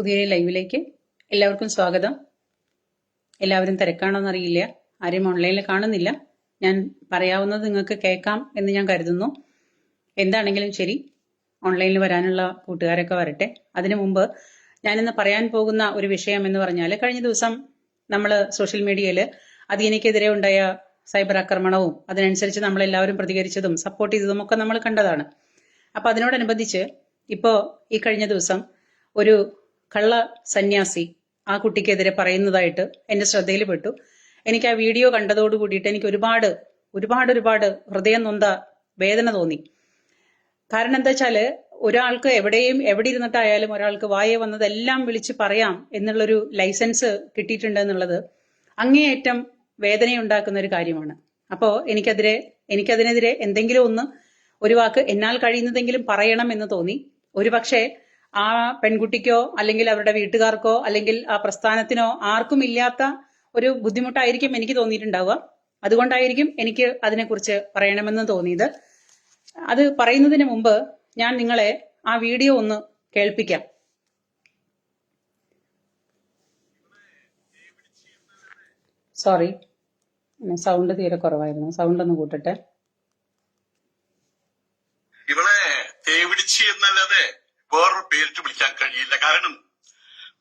പുതിയൊരു ലൈവിലേക്ക് എല്ലാവർക്കും സ്വാഗതം. എല്ലാവരും തിരക്കാണോന്നറിയില്ല ആരും ഓൺലൈനിൽ കാണുന്നില്ല. ഞാൻ പറയാവുന്നത് നിങ്ങൾക്ക് കേൾക്കാം എന്ന് ഞാൻ കരുതുന്നു. എന്താണെങ്കിലും ശരി ഓൺലൈനിൽ വരാനുള്ള കൂട്ടുകാരൊക്കെ വരട്ടെ. അതിനു മുമ്പ് ഞാനിന്ന് പറയാൻ പോകുന്ന ഒരു വിഷയം എന്ന് പറഞ്ഞാൽ കഴിഞ്ഞ ദിവസം നമ്മൾ സോഷ്യൽ മീഡിയയിൽ അധീനയ്ക്കെതിരെ ഉണ്ടായ സൈബർ ആക്രമണവും അതിനനുസരിച്ച് നമ്മളെല്ലാവരും പ്രതികരിച്ചതും സപ്പോർട്ട് ചെയ്തതും ഒക്കെ നമ്മൾ കണ്ടതാണ്. അപ്പൊ അതിനോടനുബന്ധിച്ച് ഇപ്പോ ഈ കഴിഞ്ഞ ദിവസം ഒരു കള്ള സന്യാസി ആ കുട്ടിക്കെതിരെ പറയുന്നതായിട്ട് എന്റെ ശ്രദ്ധയിൽപ്പെട്ടു. എനിക്ക് ആ വീഡിയോ കണ്ടതോട് കൂടിയിട്ട് എനിക്ക് ഒരുപാട് ഒരുപാട് ഒരുപാട് ഹൃദയം നൊന്ത വേദന തോന്നി. കാരണം എന്താ വെച്ചാൽ ഒരാൾക്ക് എവിടെയും എവിടെ ഇരുന്നിട്ടായാലും ഒരാൾക്ക് വായ വന്നതെല്ലാം വിളിച്ച് പറയാം എന്നുള്ളൊരു ലൈസൻസ് കിട്ടിയിട്ടുണ്ട് എന്നുള്ളത് അങ്ങേയറ്റം വേദനയുണ്ടാക്കുന്ന ഒരു കാര്യമാണ്. അപ്പോ എനിക്കതിരെ എനിക്കതിനെതിരെ എന്തെങ്കിലും ഒന്ന് ഒരു വാക്ക് എന്നാൽ കഴിയുന്നതെങ്കിലും പറയണം എന്ന് തോന്നി. ഒരുപക്ഷെ ആ പെൺകുട്ടിക്കോ അല്ലെങ്കിൽ അവരുടെ വീട്ടുകാർക്കോ അല്ലെങ്കിൽ ആ പ്രസ്ഥാനത്തിനോ ആർക്കും ഇല്ലാത്ത ഒരു ബുദ്ധിമുട്ടായിരിക്കും എനിക്ക് തോന്നിയിട്ടുണ്ടാവുക. അതുകൊണ്ടായിരിക്കും എനിക്ക് അതിനെക്കുറിച്ച് പറയണമെന്ന് തോന്നിയത്. അത് പറയുന്നതിന് മുമ്പ് ഞാൻ നിങ്ങളെ ആ വീഡിയോ ഒന്ന് കേൾപ്പിക്കാം. സോറി സൗണ്ട് തീരെ കുറവായിരുന്നു. സൗണ്ട് ഒന്ന് കൂട്ടട്ടെ.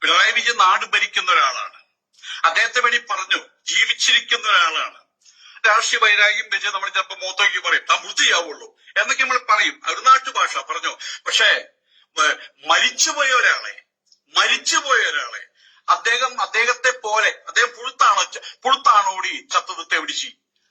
പിണറായി വിജയൻ നാട് ഭരിക്കുന്ന ഒരാളാണ്. അദ്ദേഹത്തെ വേണ്ടി പറഞ്ഞു ജീവിച്ചിരിക്കുന്ന ഒരാളാണ്. രാഷ്ട്രീയ വൈരാഗ്യം വെച്ച് നമ്മൾ ചിലപ്പോ മൂത്തോക്കി പറയും താൻ മൃതിയാവുള്ളൂ എന്നൊക്കെ നമ്മൾ പറയും. ഒരു നാട്ടുഭാഷ പറഞ്ഞു? പക്ഷേ മരിച്ചുപോയ ഒരാളെ മരിച്ചുപോയ ഒരാളെ അദ്ദേഹം അദ്ദേഹത്തെ പോലെ അദ്ദേഹം പുഴുത്താണ് പുഴുത്താണോടി ചത്തത് തേവിടിച്ചി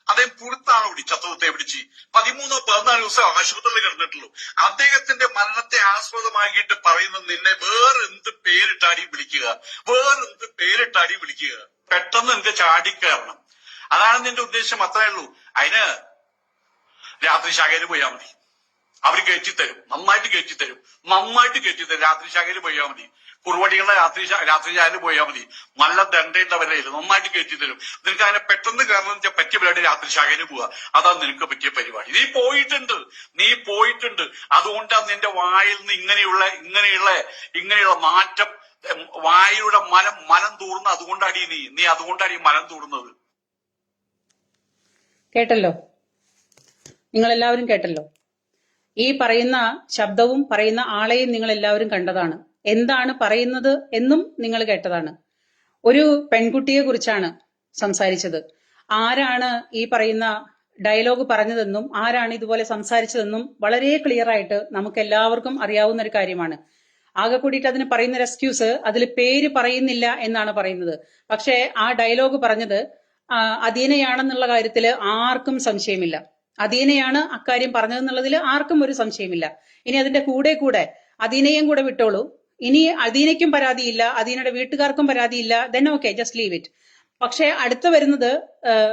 അദ്ദേഹം പുഴുത്താണോടി ചത്തത് പിടിച്ച്. പതിമൂന്നോ പതിനാല് ദിവസം ആശുപത്രിയിൽ കിടന്നിട്ടുള്ളൂ. അദ്ദേഹത്തിന്റെ മരണത്തെ ആസ്പദമാക്കിയിട്ട് പറയുന്ന നിന്നെ വേറെന്ത് പേരിട്ടാടി വിളിക്കുക? വേറെന്ത് പേരിട്ടാടി വിളിക്കുക? പെട്ടെന്ന് നിനക്ക് ചാടിക്കയറണം അതാണ് നിന്റെ ഉദ്ദേശം. അത്രേ ഉള്ളൂ. അതിന് രാത്രി ശാഖയിൽ പോയാൽ മതി. അവർ കയറ്റിത്തരും നന്നായിട്ട് കയറ്റിത്തരും നന്നായിട്ട് കയറ്റിത്തരും രാത്രി ശാഖയിൽ പോയാൽ മതി. കുറുവടികളുടെ രാത്രി രാത്രി ശാഖയിൽ പോയാൽ മതി. നല്ല ദണ്ടയുണ്ടവരുടെ കയ്യിൽ നന്നായിട്ട് കയറ്റിത്തരും നിനക്ക് അതിനെ പെട്ടെന്ന് കയറണം വെച്ചാൽ പറ്റിയ പരിപാടി രാത്രി ശാഖയിൽ പോവുക അതാണ് നിനക്ക് പറ്റിയ പരിപാടി. നീ പോയിട്ടുണ്ട്. നീ പോയിട്ടുണ്ട്. അതുകൊണ്ടാണ് നിന്റെ വായിൽ നിന്ന് ഇങ്ങനെയുള്ള ഇങ്ങനെയുള്ള ഇങ്ങനെയുള്ള മാറ്റം വായുടെ മലം മലം തൂർന്ന് അതുകൊണ്ടാണ് നീ. നീ അതുകൊണ്ടാണ് ഈ മലം തൂർന്നത്. കേട്ടല്ലോ? നിങ്ങൾ എല്ലാവരും കേട്ടല്ലോ? ഈ പറയുന്ന ശബ്ദവും പറയുന്ന ആളെയും നിങ്ങൾ എല്ലാവരും കണ്ടതാണ്. എന്താണ് പറയുന്നത് എന്നും നിങ്ങൾ കേട്ടതാണ്. ഒരു പെൺകുട്ടിയെ കുറിച്ചാണ് സംസാരിച്ചത്. ആരാണ് ഈ പറയുന്ന ഡയലോഗ് പറഞ്ഞതെന്നും ആരാണ് ഇതുപോലെ സംസാരിച്ചതെന്നും വളരെ ക്ലിയർ ആയിട്ട് നമുക്ക് എല്ലാവർക്കും അറിയാവുന്ന ഒരു കാര്യമാണ്. ആകെ കൂടിയിട്ട് അതിന് പറയുന്ന ഒരു എക്സ്ക്യൂസ് അതിൽ പേര് പറയുന്നില്ല എന്നാണ് പറയുന്നത്. പക്ഷേ ആ ഡയലോഗ് പറഞ്ഞത് അധീനയാണെന്നുള്ള കാര്യത്തിൽ ആർക്കും സംശയമില്ല. അധീനയാണ് അക്കാര്യം പറഞ്ഞതെന്നുള്ളതിൽ ആർക്കും ഒരു സംശയമില്ല. ഇനി അതിന്റെ കൂടെ കൂടെ അധീനയും കൂടെ വിട്ടോളൂ. ഇനി അദീനയ്ക്കും പരാതിയില്ല അദീനയുടെ വീട്ടുകാർക്കും പരാതിയില്ല then okay just leave it പക്ഷേ അടുത്ത് വരുന്നത്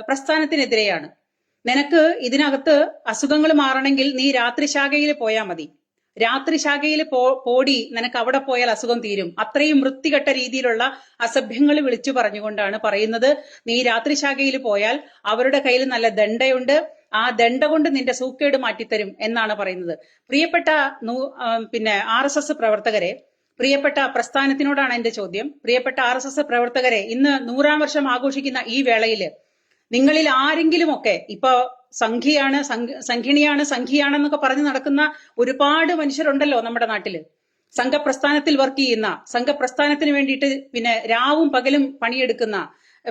പ്രസ്ഥാനത്തിനെതിരെയാണ്. നിനക്ക് ഇതിനകത്ത് അസുഖങ്ങൾ മാറണമെങ്കിൽ നീ രാത്രി ശാഖയിൽ പോയാൽ മതി. രാത്രി ശാഖയിൽ പോ പോടി നിനക്ക് അവിടെ പോയാൽ അസുഖം തീരും. അത്രയും വൃത്തികെട്ട രീതിയിലുള്ള അസഭ്യങ്ങൾ വിളിച്ചു പറഞ്ഞുകൊണ്ടാണ് പറയുന്നത്. നീ രാത്രി ശാഖയിൽ പോയാൽ അവരുടെ കയ്യിൽ നല്ല ദണ്ഡയുണ്ട്. ആ ദണ്ഡ കൊണ്ട് നിന്റെ സൂക്കേട് മാറ്റിത്തരും എന്നാണ് പറയുന്നത്. പ്രിയപ്പെട്ട പിന്നെ ആർ പ്രവർത്തകരെ പ്രിയപ്പെട്ട പ്രസ്ഥാനത്തിനോടാണ് എന്റെ ചോദ്യം. പ്രിയപ്പെട്ട ആർ എസ് എസ് പ്രവർത്തകരെ ഇന്ന് നൂറാം വർഷം ആഘോഷിക്കുന്ന ഈ വേളയിൽ നിങ്ങളിൽ ആരെങ്കിലുമൊക്കെ ഇപ്പൊ സംഖ്യയാണ് സംഖിണിയാണ് സംഘിണിയാണ് സംഖ്യയാണെന്നൊക്കെ പറഞ്ഞ് നടക്കുന്ന ഒരുപാട് മനുഷ്യരുണ്ടല്ലോ നമ്മുടെ നാട്ടിൽ. സംഘപ്രസ്ഥാനത്തിൽ വർക്ക് ചെയ്യുന്ന സംഘപ്രസ്ഥാനത്തിന് വേണ്ടിയിട്ട് പിന്നെ രാവും പകലും പണിയെടുക്കുന്ന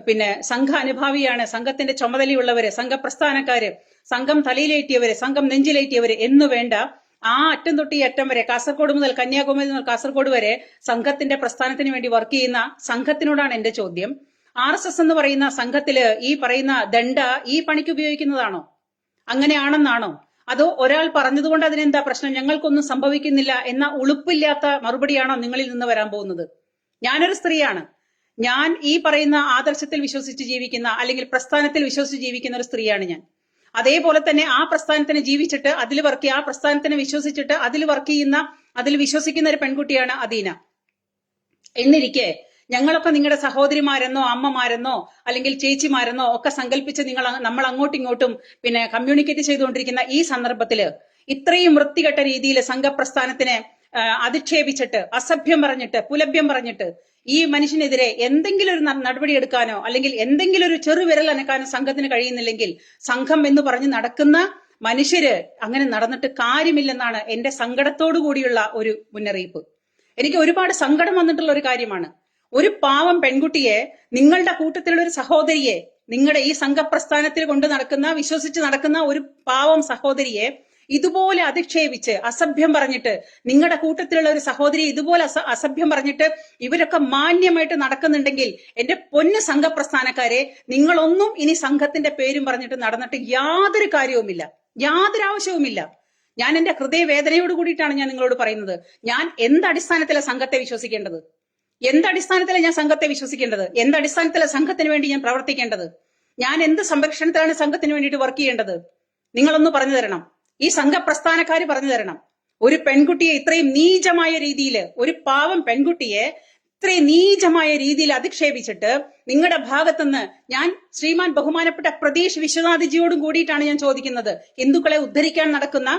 പിന്നെ സംഘ അനുഭാവിയാണ് സംഘത്തിന്റെ ചുമതലയുള്ളവര് സംഘപ്രസ്ഥാനക്കാര് സംഘം തലയിലേറ്റിയവര് സംഘം നെഞ്ചിലേറ്റിയവര് എന്നു വേണ്ട ആ അറ്റം തൊട്ട് ഈ അറ്റം വരെ കാസർഗോഡ് മുതൽ കന്യാകുമാരി മുതൽ കാസർഗോഡ് വരെ സംഘത്തിന്റെ പ്രസ്ഥാനത്തിന് വേണ്ടി വർക്ക് ചെയ്യുന്ന സംഘത്തിനോടാണ് എന്റെ ചോദ്യം. ആർ എസ് എസ് എന്ന് പറയുന്ന സംഘത്തിൽ ഈ പറയുന്ന ദണ്ഡ ഈ പണിക്ക് ഉപയോഗിക്കുന്നതാണോ? അങ്ങനെയാണെന്നാണോ? അതോ ഒരാൾ പറഞ്ഞതുകൊണ്ട് അതിനെന്താ പ്രശ്നം? ഞങ്ങൾക്കൊന്നും സംഭവിക്കുന്നില്ല എന്ന ഉളുപ്പില്ലാത്ത മറുപടിയാണോ നിങ്ങളിൽ നിന്ന് വരാൻ പോകുന്നത്? ഞാനൊരു സ്ത്രീയാണ്. ഞാൻ ഈ പറയുന്ന ആദർശത്തിൽ വിശ്വസിച്ച് ജീവിക്കുന്ന അല്ലെങ്കിൽ പ്രസ്ഥാനത്തിൽ വിശ്വസിച്ച് ജീവിക്കുന്ന ഒരു സ്ത്രീയാണ് ഞാൻ. അതേപോലെ തന്നെ ആ പ്രസ്ഥാനത്തിന് ജീവിച്ചിട്ട് അതിൽ വർക്ക് ആ പ്രസ്ഥാനത്തിനെ വിശ്വസിച്ചിട്ട് അതിൽ വർക്ക് ചെയ്യുന്ന അതിൽ വിശ്വസിക്കുന്ന ഒരു പെൺകുട്ടിയാണ് അദീന. എന്നിരിക്കെ ഞങ്ങളൊക്കെ നിങ്ങളുടെ സഹോദരിമാരെന്നോ അമ്മമാരെന്നോ അല്ലെങ്കിൽ ചേച്ചിമാരെന്നോ ഒക്കെ സങ്കല്പിച്ച് നിങ്ങൾ നമ്മൾ അങ്ങോട്ടും ഇങ്ങോട്ടും പിന്നെ കമ്മ്യൂണിക്കേറ്റ് ചെയ്തുകൊണ്ടിരിക്കുന്ന ഈ സന്ദർഭത്തിൽ ഇത്രയും വൃത്തികെട്ട രീതിയിൽ സംഘപ്രസ്ഥാനത്തിനെ അധിക്ഷേപിച്ചിട്ട് അസഭ്യം പറഞ്ഞിട്ട് പുലഭ്യം പറഞ്ഞിട്ട് ഈ മനുഷ്യനെതിരെ എന്തെങ്കിലും ഒരു നടപടി എടുക്കാനോ അല്ലെങ്കിൽ എന്തെങ്കിലും ഒരു ചെറുവിരൽ അനക്കാനോ സംഘത്തിന് കഴിയുന്നില്ലെങ്കിൽ സംഘം എന്ന് പറഞ്ഞ് നടക്കുന്ന മനുഷ്യര് അങ്ങനെ നടന്നിട്ട് കാര്യമില്ലെന്നാണ് എന്റെ സങ്കടത്തോടു കൂടിയുള്ള ഒരു മുന്നറിയിപ്പ്. എനിക്ക് ഒരുപാട് സങ്കടം വന്നിട്ടുള്ള ഒരു കാര്യമാണ്. ഒരു പാവം പെൺകുട്ടിയെ നിങ്ങളുടെ കൂട്ടത്തിലുള്ള ഒരു സഹോദരിയെ നിങ്ങളുടെ ഈ സംഘപ്രസ്ഥാനത്തിൽ കൊണ്ട് നടക്കുന്ന വിശ്വസിച്ച് നടക്കുന്ന ഒരു പാവം സഹോദരിയെ ഇതുപോലെ അധിക്ഷേപിച്ച് അസഭ്യം പറഞ്ഞിട്ട് നിങ്ങളുടെ കൂട്ടത്തിലുള്ള ഒരു സഹോദരി ഇതുപോലെ അസഭ്യം പറഞ്ഞിട്ട് ഇവരൊക്കെ മാന്യമായിട്ട് നടക്കുന്നുണ്ടെങ്കിൽ എന്റെ പൊന്ന് സംഘപ്രസ്ഥാനക്കാരെ നിങ്ങളൊന്നും ഇനി സംഘത്തിന്റെ പേരും പറഞ്ഞിട്ട് നടന്നിട്ട് യാതൊരു കാര്യവുമില്ല. യാതൊരു ആവശ്യവുമില്ല. ഞാൻ എന്റെ ഹൃദയവേദനയോട് കൂടിയിട്ടാണ് ഞാൻ നിങ്ങളോട് പറയുന്നത്. ഞാൻ എന്ത് അടിസ്ഥാനത്തിലെ സംഘത്തെ വിശ്വസിക്കേണ്ടത്? എന്ത് അടിസ്ഥാനത്തിലാണ് ഞാൻ സംഘത്തെ വിശ്വസിക്കേണ്ടത്? എന്ത് അടിസ്ഥാനത്തിലെ സംഘത്തിന് വേണ്ടി ഞാൻ പ്രവർത്തിക്കേണ്ടത്? ഞാൻ എന്ത് സംരക്ഷണത്തിലാണ് സംഘത്തിന് വേണ്ടിയിട്ട് വർക്ക് ചെയ്യേണ്ടത്? നിങ്ങളൊന്ന് പറഞ്ഞു തരണം. ഈ സംഘപ്രസ്ഥാനക്കാർ പറഞ്ഞു തരണം. ഒരു പെൺകുട്ടിയെ ഇത്രയും നീചമായ രീതിയിൽ ഒരു പാവം പെൺകുട്ടിയെ ഇത്രയും നീചമായ രീതിയിൽ അധിക്ഷേപിച്ചിട്ട് നിങ്ങളുടെ ഭാഗത്തുനിന്ന് ഞാൻ ശ്രീമാൻ ബഹുമാനപ്പെട്ട പ്രതീഷ് വിശ്വനാഥ്ജിയോടും കൂടിയിട്ടാണ് ഞാൻ ചോദിക്കുന്നത്. ഹിന്ദുക്കളെ ഉദ്ധരിക്കാൻ നടക്കുന്ന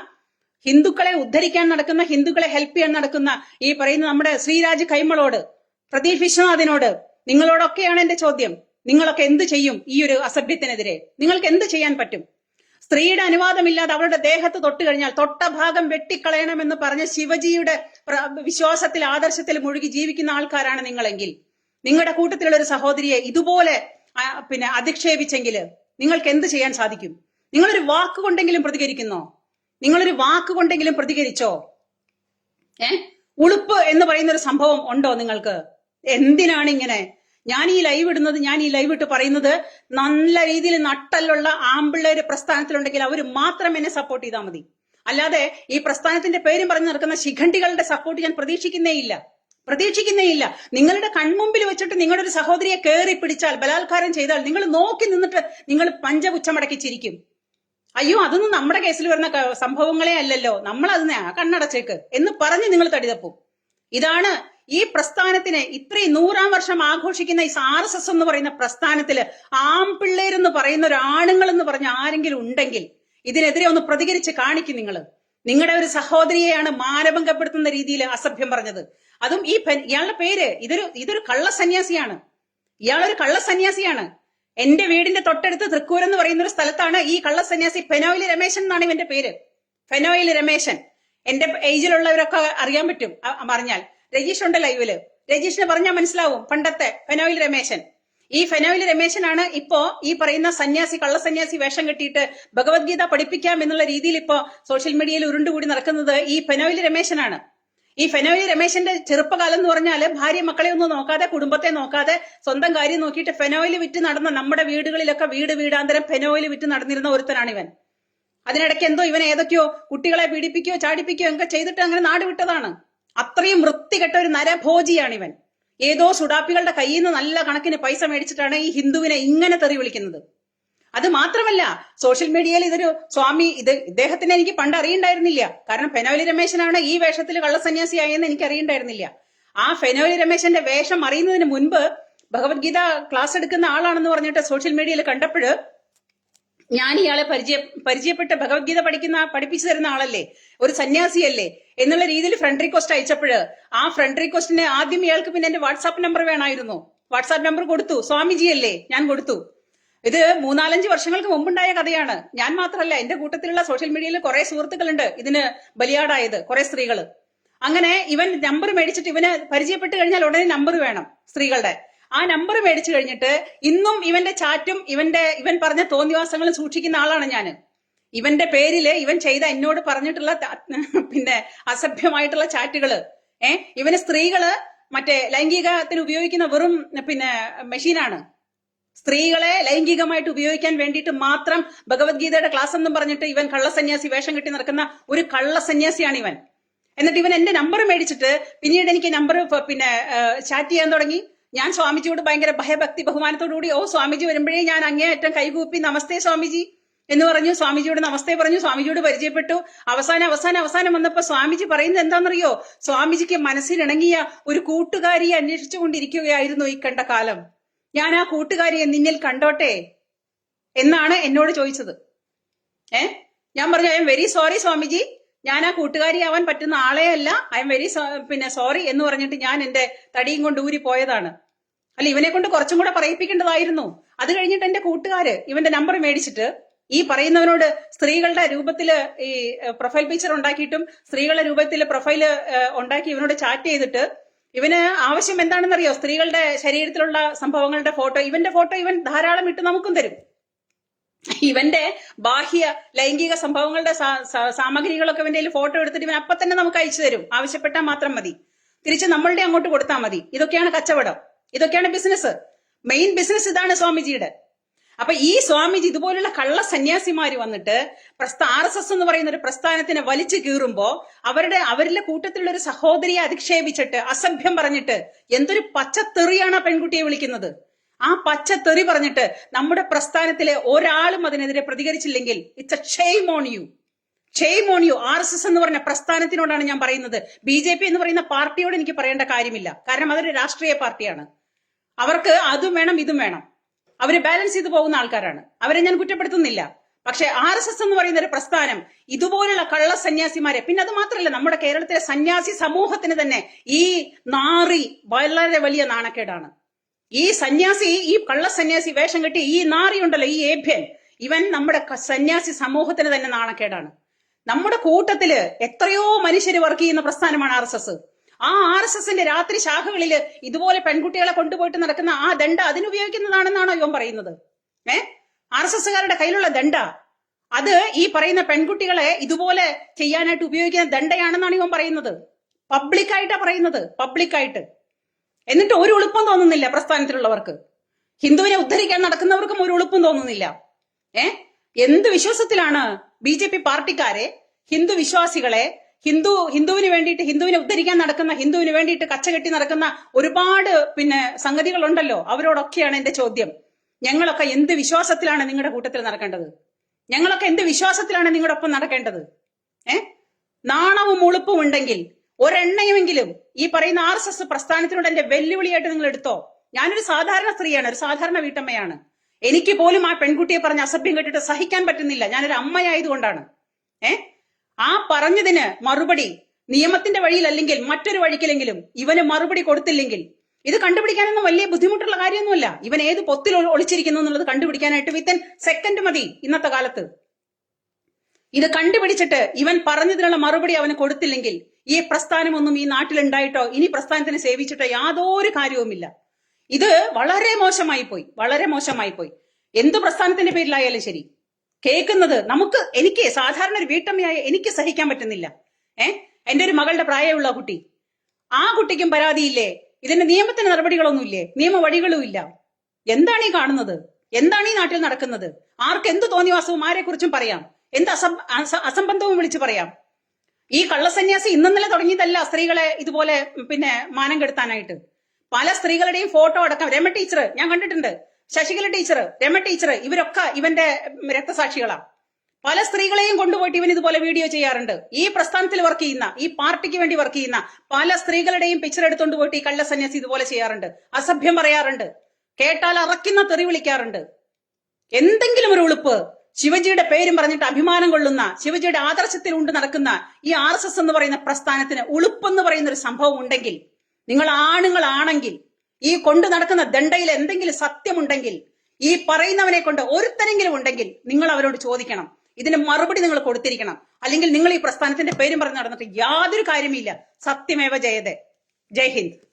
ഹിന്ദുക്കളെ ഉദ്ധരിക്കാൻ നടക്കുന്ന ഹിന്ദുക്കളെ ഹെൽപ്പ് ചെയ്യാൻ നടക്കുന്ന ഈ പറയുന്ന നമ്മുടെ ശ്രീരാജ് കൈമളോട് പ്രതീഷ് വിശ്വനാഥിനോട് നിങ്ങളോടൊക്കെയാണ് എന്റെ ചോദ്യം. നിങ്ങളൊക്കെ എന്ത് ചെയ്യും ഈ ഒരു അസഭ്യത്തിനെതിരെ? നിങ്ങൾക്ക് എന്ത് ചെയ്യാൻ പറ്റും? സ്ത്രീയുടെ അനുവാദമില്ലാതെ അവളുടെ ദേഹത്ത് തൊട്ട് കഴിഞ്ഞാൽ തൊട്ട ഭാഗം വെട്ടിക്കളയണമെന്ന് പറഞ്ഞ ശിവജിയുടെ വിശ്വാസത്തിൽ ആദർശത്തിൽ മുഴുകി ജീവിക്കുന്ന ആൾക്കാരാണ് നിങ്ങളെങ്കിൽ. നിങ്ങളുടെ കൂട്ടത്തിലുള്ള ഒരു സഹോദരിയെ ഇതുപോലെ പിന്നെ അധിക്ഷേപിച്ചെങ്കിൽ നിങ്ങൾക്ക് എന്ത് ചെയ്യാൻ സാധിക്കും? നിങ്ങളൊരു വാക്ക് കൊണ്ടെങ്കിലും പ്രതികരിക്കുന്നോ? നിങ്ങളൊരു വാക്ക് കൊണ്ടെങ്കിലും പ്രതികരിച്ചോ? ഏ? ഉളുപ്പ് എന്ന് പറയുന്ന ഒരു സംഭവം ഉണ്ടോ നിങ്ങൾക്ക്? എന്തിനാണ് ഇങ്ങനെ ഞാൻ ഈ ലൈവ് ഇടുന്നത് ഞാൻ ഈ ലൈവ് ഇട്ട് പറയുന്നത് നല്ല രീതിയിൽ നട്ടലുള്ള ആമ്പിള്ളേര് പ്രസ്ഥാനത്തിലുണ്ടെങ്കിൽ അവർ മാത്രം എന്നെ സപ്പോർട്ട് ചെയ്താൽ മതി. അല്ലാതെ ഈ പ്രസ്ഥാനത്തിന്റെ പേരും പറഞ്ഞു നടക്കുന്ന ശിഖണ്ഡികളുടെ സപ്പോർട്ട് ഞാൻ പ്രതീക്ഷിക്കുന്നേ ഇല്ല. പ്രതീക്ഷിക്കുന്നേ ഇല്ല. നിങ്ങളുടെ കൺമുമ്പിൽ വെച്ചിട്ട് നിങ്ങളുടെ ഒരു സഹോദരിയെ കയറി പിടിച്ചാൽ ബലാത്കാരം ചെയ്താൽ നിങ്ങൾ നോക്കി നിന്നിട്ട് നിങ്ങൾ പഞ്ചപുച്ഛമടക്കി ചിരിക്കും അയ്യോ അതൊന്നും നമ്മുടെ കേസിൽ വരുന്ന സംഭവങ്ങളെ അല്ലല്ലോ. നമ്മൾ അതിനെ കണ്ണടച്ചേക്ക് എന്ന് പറഞ്ഞ് നിങ്ങൾ തടിതപ്പും ഇതാണ് ഈ പ്രസ്ഥാനത്തിന് ഇത്രയും നൂറാം വർഷം ആഘോഷിക്കുന്ന ഈ ആർ എസ് എസ് എന്ന് പറയുന്ന പ്രസ്ഥാനത്തിൽ ആൺപിള്ളേരെന്ന് പറയുന്ന ഒരു ആണുങ്ങൾ എന്ന് പറഞ്ഞ ആരെങ്കിലും ഉണ്ടെങ്കിൽ ഇതിനെതിരെ ഒന്ന് പ്രതികരിച്ച് കാണിക്കും നിങ്ങൾ നിങ്ങളുടെ ഒരു സഹോദരിയെയാണ് മാനഭംഗപ്പെടുത്തുന്ന രീതിയിൽ അസഭ്യം പറഞ്ഞത്. അതും ഈ ഇയാളുടെ പേര് ഇതൊരു ഇതൊരു കള്ള സന്യാസിയാണ് ഇയാളൊരു കള്ള സന്യാസിയാണ് എന്റെ വീടിന്റെ തൊട്ടടുത്ത് തൃക്കൂർ എന്ന് പറയുന്ന ഒരു സ്ഥലത്താണ് ഈ കള്ള സന്യാസി ഫെനോയിൽ രമേശൻ എന്നാണ് ഇവന്റെ പേര്. ഫെനോയിൽ രമേശൻ. എന്റെ ഏജിലുള്ളവരൊക്കെ അറിയാൻ പറ്റും പറഞ്ഞാൽ രജീഷ് ഉണ്ട് ലൈവിൽ രജീഷിനെ പറഞ്ഞാൽ മനസ്സിലാവും. പണ്ടത്തെ ഫെനോയിൽ രമേശൻ. ഈ ഫെനോയിൽ രമേശനാണ് ഇപ്പോ ഈ പറയുന്ന സന്യാസി കള്ള സന്യാസി വേഷം കെട്ടിയിട്ട് ഭഗവത്ഗീത പഠിപ്പിക്കാം എന്നുള്ള രീതിയിൽ ഇപ്പോ സോഷ്യൽ മീഡിയയിൽ ഉരുണ്ടുകൂടി നടക്കുന്നത് ഈ ഫെനോയിൽ രമേശനാണ്. ഈ ഫെനോയിൽ രമേശന്റെ ചെറുപ്പകാലം എന്ന് പറഞ്ഞാൽ ഭാര്യ മക്കളെ ഒന്നും നോക്കാതെ കുടുംബത്തെ നോക്കാതെ സ്വന്തം കാര്യം നോക്കിയിട്ട് ഫെനോയിൽ വിറ്റ് നടന്ന നമ്മുടെ വീടുകളിലൊക്കെ വീട് വീടാന്തരം ഫെനോയിൽ വിറ്റ് നടന്നിരുന്ന ഒരുത്തനാണ് ഇവൻ അതിനിടയ്ക്ക് എന്തോ ഇവൻ ഏതൊക്കെയോ കുട്ടികളെ പീഡിപ്പിക്കുകയോ ചാടിപ്പിക്കുകയോ ഒക്കെ ചെയ്തിട്ട് അങ്ങനെ നാട് വിട്ടതാണ്. അത്രയും വൃത്തികെട്ട ഒരു നരഭോജിയാണ് ഇവൻ ഏതോ സുഡാപ്പികളുടെ കയ്യിൽ നിന്ന് നല്ല കണക്കിന് പൈസ മേടിച്ചിട്ടാണ് ഈ ഹിന്ദുവിനെ ഇങ്ങനെ തെറി വിളിക്കുന്നത്. അത് മാത്രമല്ല സോഷ്യൽ മീഡിയയിൽ ഇതൊരു സ്വാമി ഇത് ഇദ്ദേഹത്തിന് എനിക്ക് പണ്ട് അറിയണ്ടായിരുന്നില്ല. കാരണം ഫെനോലി രമേശനാണ് ഈ വേഷത്തിൽ കള്ളസന്യാസിയായെന്ന് എനിക്ക് അറിയണ്ടായിരുന്നില്ല. ആ ഫെനോലി രമേശന്റെ വേഷം അറിയുന്നതിന് മുൻപ് ഭഗവത്ഗീത ക്ലാസ് എടുക്കുന്ന ആളാണെന്ന് പറഞ്ഞിട്ട് സോഷ്യൽ മീഡിയയിൽ കണ്ടപ്പോൾ ഞാൻ ഇയാളെ പരിചയ പരിചയപ്പെട്ട് ഭഗവത്ഗീത പഠിക്കുന്ന പഠിപ്പിച്ചു തരുന്ന ആളല്ലേ? ഒരു സന്യാസിയല്ലേ? എന്നുള്ള രീതിയിൽ ഫ്രണ്ട് റിക്വസ്റ്റ് അയച്ചപ്പോഴ് ആ ഫ്രണ്ട് റിക്വസ്റ്റിന് ആദ്യം ഇയാൾക്ക് പിന്നെ എന്റെ വാട്സാപ്പ് നമ്പർ വേണമായിരുന്നു. വാട്സാപ്പ് നമ്പർ കൊടുത്തു. സ്വാമിജി അല്ലേ ഞാൻ കൊടുത്തു. ഇത് മൂന്നാലഞ്ച് വർഷങ്ങൾക്ക് മുമ്പുണ്ടായ കഥയാണ്. ഞാൻ മാത്രമല്ല എന്റെ കൂട്ടത്തിലുള്ള സോഷ്യൽ മീഡിയയിൽ കുറെ സുഹൃത്തുക്കളുണ്ട്. ഇതിന് ബലിയാടായത് കുറെ സ്ത്രീകൾ. അങ്ങനെ ഇവൻ നമ്പർ മേടിച്ചിട്ട് ഇവന് പരിചയപ്പെട്ട് കഴിഞ്ഞാൽ ഉടനെ നമ്പർ വേണം സ്ത്രീകളുടെ. ആ നമ്പർ മേടിച്ചു കഴിഞ്ഞിട്ട് ഇന്നും ഇവന്റെ ചാറ്റും ഇവന്റെ ഇവൻ പറഞ്ഞ തോന്നിവാസങ്ങളും സൂക്ഷിക്കുന്ന ആളാണ് ഞാൻ ഇവന്റെ പേരിൽ ഇവൻ ചെയ്ത എന്നോട് പറഞ്ഞിട്ടുള്ള പിന്നെ അസഭ്യമായിട്ടുള്ള ചാറ്റുകൾ. ഏ? ഇവന് സ്ത്രീകൾ മറ്റേ ലൈംഗികത്തിന് ഉപയോഗിക്കുന്ന വെറും പിന്നെ മെഷീനാണ് സ്ത്രീകളെ ലൈംഗികമായിട്ട് ഉപയോഗിക്കാൻ വേണ്ടിയിട്ട് മാത്രം ഭഗവത്ഗീതയുടെ ക്ലാസ് എന്നും പറഞ്ഞിട്ട് ഇവൻ കള്ളസന്യാസി വേഷം കെട്ടി നടക്കുന്ന ഒരു കള്ളസന്യാസിയാണ് ഇവൻ. എന്നിട്ട് ഇവൻ എന്റെ നമ്പർ മേടിച്ചിട്ട് പിന്നീട് എനിക്ക് നമ്പർ പിന്നെ ചാറ്റ് ചെയ്യാൻ തുടങ്ങി. ഞാൻ സ്വാമിജിയോട് ഭയങ്കര ഭയഭക്തി ബഹുമാനത്തോടുകൂടി ഓ സ്വാമിജി വരുമ്പോഴേ ഞാൻ അങ്ങേയറ്റം കൈകൂപ്പി നമസ്തേ സ്വാമിജി എന്ന് പറഞ്ഞു. സ്വാമിജിയോട് നമസ്തേ പറഞ്ഞു. സ്വാമിജിയോട് പരിചയപ്പെട്ടു. അവസാനം അവസാനം അവസാനം വന്നപ്പോ സ്വാമിജി പറയുന്നത് എന്താണെന്നറിയോ? സ്വാമിജിക്ക് മനസ്സിലിണങ്ങിയ ഒരു കൂട്ടുകാരിയെ അന്വേഷിച്ചു കൊണ്ടിരിക്കുകയായിരുന്നു ഈ കണ്ട കാലം. ഞാൻ ആ കൂട്ടുകാരിയെ നിന്നിൽ കണ്ടോട്ടെ എന്നാണ് എന്നോട് ചോദിച്ചത്. ഏ? ഞാൻ പറഞ്ഞു I am very sorry Swamiji. ഞാൻ ആ കൂട്ടുകാരിയാവാൻ പറ്റുന്ന ആളെ അല്ല ഐ എം വെരി പിന്നെ സോറി എന്ന് പറഞ്ഞിട്ട് ഞാൻ എന്റെ തടിയും കൊണ്ട് ഊരി പോയതാണ് അല്ല ഇവനെ കൊണ്ട് കുറച്ചും കൂടെ പറയിപ്പിക്കേണ്ടതായിരുന്നു. അത് കഴിഞ്ഞിട്ട് എന്റെ കൂട്ടുകാര് ഇവന്റെ നമ്പർ മേടിച്ചിട്ട് ഈ പറയുന്നവനോട് സ്ത്രീകളുടെ രൂപത്തിൽ ഈ പ്രൊഫൈൽ പിക്ചർ ഉണ്ടാക്കിയിട്ടും സ്ത്രീകളുടെ രൂപത്തിൽ പ്രൊഫൈൽ ഉണ്ടാക്കി ഇവനോട് ചാറ്റ് ചെയ്തിട്ട് ഇവന് ആവശ്യം എന്താണെന്നറിയോ? സ്ത്രീകളുടെ ശരീരത്തിലുള്ള സംഭവങ്ങളുടെ ഫോട്ടോ ഇവന്റെ ഫോട്ടോ ഇവൻ ധാരാളം ഇട്ട് നമുക്കും തരും. ഇവന്റെ ബാഹ്യ ലൈംഗിക സംഭവങ്ങളുടെ സാമഗ്രികളൊക്കെ ഇവന്റെ ഫോട്ടോ എടുത്തിട്ട് ഇവൻ അപ്പൊ തന്നെ നമുക്ക് അയച്ചു തരും. ആവശ്യപ്പെട്ടാൽ മാത്രം മതി. തിരിച്ച് നമ്മളുടെ അങ്ങോട്ട് കൊടുത്താൽ മതി. ഇതൊക്കെയാണ് കച്ചവടം. ഇതൊക്കെയാണ് ബിസിനസ്. മെയിൻ ബിസിനസ് ഇതാണ് സ്വാമിജിയുടെ. അപ്പൊ ഈ സ്വാമിജി ഇതുപോലുള്ള കള്ള സന്യാസിമാര് വന്നിട്ട് പ്രസ്ഥ ആർ എസ് എസ് എന്ന് പറയുന്ന ഒരു പ്രസ്ഥാനത്തിനെ വലിച്ചു കീറുമ്പോ അവരുടെ അവരിലെ കൂട്ടത്തിലുള്ള ഒരു സഹോദരിയെ അധിക്ഷേപിച്ചിട്ട് അസഭ്യം പറഞ്ഞിട്ട് എന്തൊരു പച്ചത്തെറിയാണ് ആ പെൺകുട്ടിയെ വിളിക്കുന്നത്? ആ പച്ചത്തെറി പറഞ്ഞിട്ട് നമ്മുടെ പ്രസ്ഥാനത്തിലെ ഒരാളും അതിനെതിരെ പ്രതികരിച്ചില്ലെങ്കിൽ it's a shame on you shame on you R S S എന്ന് പറഞ്ഞ പ്രസ്ഥാനത്തിനോടാണ് ഞാൻ പറയുന്നത്. ബി ജെ പി എന്ന് പറയുന്ന പാർട്ടിയോട് എനിക്ക് പറയേണ്ട കാര്യമില്ല. കാരണം അതൊരു രാഷ്ട്രീയ പാർട്ടിയാണ്. അവർക്ക് അതും വേണം ഇതും വേണം. അവർ ബാലൻസ് ചെയ്തു പോകുന്ന ആൾക്കാരാണ്. അവരെ ഞാൻ കുറ്റപ്പെടുത്തുന്നില്ല. പക്ഷെ ആർ എസ് എസ് എന്ന് പറയുന്ന ഒരു പ്രസ്ഥാനം ഇതുപോലുള്ള കള്ള സന്യാസിമാരെ പിന്നെ അത് മാത്രമല്ല നമ്മുടെ കേരളത്തിലെ സന്യാസി സമൂഹത്തിന് തന്നെ ഈ നാറി വളരെ വലിയ നാണക്കേടാണ്. ഈ സന്യാസി ഈ കള്ള സന്യാസി വേഷം കെട്ടി ഈ നാറി ഉണ്ടല്ലോ ഈ ഏഭ്യൻ. ഇവൻ നമ്മുടെ സന്യാസി സമൂഹത്തിന് തന്നെ നാണക്കേടാണ്. നമ്മുടെ കൂട്ടത്തിൽ എത്രയോ മനുഷ്യർ വർക്ക് ചെയ്യുന്ന പ്രസ്ഥാനമാണ് ആർ എസ് എസ്. ആ ആർ എസ് എസിന്റെ രാത്രി ശാഖകളിൽ ഇതുപോലെ പെൺകുട്ടികളെ കൊണ്ടുപോയിട്ട് നടക്കുന്ന ആ ദണ്ഡ അതിനുപയോഗിക്കുന്നതാണെന്നാണോ ഇവൻ പറയുന്നത്? ഏ? ആർ എസ് എസ്സുകാരുടെ കയ്യിലുള്ള ദണ്ഡ. അത് ഈ പറയുന്ന പെൺകുട്ടികളെ ഇതുപോലെ ചെയ്യാനായിട്ട് ഉപയോഗിക്കുന്ന ദണ്ഡയാണെന്നാണ് ഇവൻ പറയുന്നത്. പബ്ലിക്കായിട്ടാ പറയുന്നത്. പബ്ലിക്കായിട്ട്. എന്നിട്ട് ഒരു എളുപ്പം തോന്നുന്നില്ല പ്രസ്ഥാനത്തിലുള്ളവർക്ക്. ഹിന്ദുവിനെ ഉദ്ധരിക്കാൻ നടക്കുന്നവർക്കും ഒരു എളുപ്പം തോന്നുന്നില്ല. ഏ? എന്ത് വിശ്വാസത്തിലാണ് ബി ജെ പി പാർട്ടിക്കാരെ ഹിന്ദു വിശ്വാസികളെ ഹിന്ദു ഹിന്ദുവിന് വേണ്ടിയിട്ട് ഹിന്ദുവിനെ ഉദ്ധരിക്കാൻ നടക്കുന്ന ഹിന്ദുവിന് വേണ്ടിയിട്ട് കച്ചകെട്ടി നടക്കുന്ന ഒരുപാട് പിന്നെ സംഗതികളുണ്ടല്ലോ. അവരോടൊക്കെയാണ് എന്റെ ചോദ്യം. ഞങ്ങളൊക്കെ എന്ത് വിശ്വാസത്തിലാണ് നിങ്ങളുടെ കൂട്ടത്തിൽ നടക്കേണ്ടത്? ഞങ്ങളൊക്കെ എന്ത് വിശ്വാസത്തിലാണ് നിങ്ങളുടെ ഒപ്പം നടക്കേണ്ടത്? ഏ? നാണവും ഉളുപ്പും ഉണ്ടെങ്കിൽ ഒരെണ്ണയുമെങ്കിലും ഈ പറയുന്ന ആർ എസ് എസ് പ്രസ്ഥാനത്തിനോട് എന്റെ വെല്ലുവിളിയായിട്ട് നിങ്ങൾ എടുത്തോ? ഞാനൊരു സാധാരണ സ്ത്രീയാണ് ഒരു സാധാരണ വീട്ടമ്മയാണ്. എനിക്ക് പോലും ആ പെൺകുട്ടിയെ പറഞ്ഞ അസഭ്യം കേട്ടിട്ട് സഹിക്കാൻ പറ്റുന്നില്ല. ഞാനൊരു അമ്മയായതുകൊണ്ടാണ്. ഏ? ആ പറഞ്ഞതിന് മറുപടി നിയമത്തിന്റെ വഴിയിലല്ലെങ്കിൽ മറ്റൊരു വഴിക്കിലെങ്കിലും ഇവന് മറുപടി കൊടുത്തില്ലെങ്കിൽ ഇത് കണ്ടുപിടിക്കാനൊന്നും വലിയ ബുദ്ധിമുട്ടുള്ള കാര്യമൊന്നുമല്ല. ഇവൻ ഏത് പൊത്തിൽ ഒളി- ഒളിച്ചിരിക്കുന്നു എന്നുള്ളത് കണ്ടുപിടിക്കാനായിട്ട് വിത്തൻ സെക്കൻഡ് മതി ഇന്നത്തെ കാലത്ത്. ഇത് കണ്ടുപിടിച്ചിട്ട് ഇവൻ പറഞ്ഞതിനുള്ള മറുപടി അവന് കൊടുത്തില്ലെങ്കിൽ ഈ പ്രസ്ഥാനമൊന്നും ഈ നാട്ടിലുണ്ടായിട്ടോ? ഇനി പ്രസ്ഥാനത്തിന് സേവിച്ചിട്ടോ? യാതൊരു കാര്യവുമില്ല. ഇത് വളരെ മോശമായി പോയി വളരെ മോശമായി പോയി. എന്ത് പ്രസ്ഥാനത്തിന്റെ പേരിലായാലും ശരി. കേൾക്കുന്നത് നമുക്ക് എനിക്ക് സാധാരണ ഒരു വീട്ടമ്മയായ എനിക്ക് സഹിക്കാൻ പറ്റുന്നില്ല. ഏ? എന്റെ ഒരു മകളുടെ പ്രായമുള്ള കുട്ടി. ആ കുട്ടിക്കും പരാതിയില്ലേ? ഇതിന്റെ നിയമത്തിന് നടപടികളൊന്നുമില്ലേ? നിയമ വഴികളും ഇല്ല. എന്താണ് ഈ കാണുന്നത്? എന്താണ് ഈ നാട്ടിൽ നടക്കുന്നത്? ആർക്ക് എന്ത് തോന്നിവാസവും ആരെ കുറിച്ചും പറയാം. എന്ത് അസം അസംബന്ധവും വിളിച്ചു പറയാം. ഈ കള്ളസന്യാസി ഇന്നലെ തുടങ്ങിയതല്ല സ്ത്രീകളെ ഇതുപോലെ പിന്നെ മാനം കെടുത്താനായിട്ട്. പല സ്ത്രീകളുടെയും ഫോട്ടോ അടക്കം. രമ ടീച്ചർ ഞാൻ കണ്ടിട്ടുണ്ട്. ശശികല ടീച്ചർ രമ ടീച്ചർ ഇവരൊക്കെ ഇവന്റെ രക്തസാക്ഷികളാണ് രക്തസാക്ഷികളാ. പല സ്ത്രീകളെയും കൊണ്ടുപോയിട്ട് ഇവൻ ഇതുപോലെ വീഡിയോ ചെയ്യാറുണ്ട്. ഈ പ്രസ്ഥാനത്തിൽ വർക്ക് ചെയ്യുന്ന ഈ പാർട്ടിക്ക് വേണ്ടി വർക്ക് ചെയ്യുന്ന പല സ്ത്രീകളുടെയും പിക്ചർ എടുത്തുകൊണ്ട് പോയിട്ട് ഈ കള്ള സന്യാസി ഇതുപോലെ ചെയ്യാറുണ്ട്. അസഭ്യം പറയാറുണ്ട്. കേട്ടാൽ അറക്കുന്ന തെറി വിളിക്കാറുണ്ട്. എന്തെങ്കിലും ഒരു ഉളുപ്പ് ശിവജിയുടെ പേരും പറഞ്ഞിട്ട് അഭിമാനം കൊള്ളുന്ന ശിവജിയുടെ ആദർശത്തിൽ ഉണ്ട് നടക്കുന്ന ഈ ആർ എന്ന് പറയുന്ന പ്രസ്ഥാനത്തിന് ഉളുപ്പെന്ന് പറയുന്ന ഒരു സംഭവം ഉണ്ടെങ്കിൽ നിങ്ങൾ ആണുങ്ങളാണെങ്കിൽ ഈ കൊണ്ടു നടക്കുന്ന ദണ്ഡയിൽ എന്തെങ്കിലും സത്യമുണ്ടെങ്കിൽ ഈ പറയുന്നവനെ കൊണ്ട് ഒരുത്തരെങ്കിലും ഉണ്ടെങ്കിൽ നിങ്ങൾ അവരോട് ചോദിക്കണം. ഇതിന് മറുപടി നിങ്ങൾ കൊടുത്തിരിക്കണം. അല്ലെങ്കിൽ നിങ്ങൾ ഈ പ്രസ്ഥാനത്തിന്റെ പേരും പറഞ്ഞ് നടന്നിട്ട് യാതൊരു കാര്യമില്ല. സത്യമേവ ജയതേ. ജയ് ഹിന്ദ്.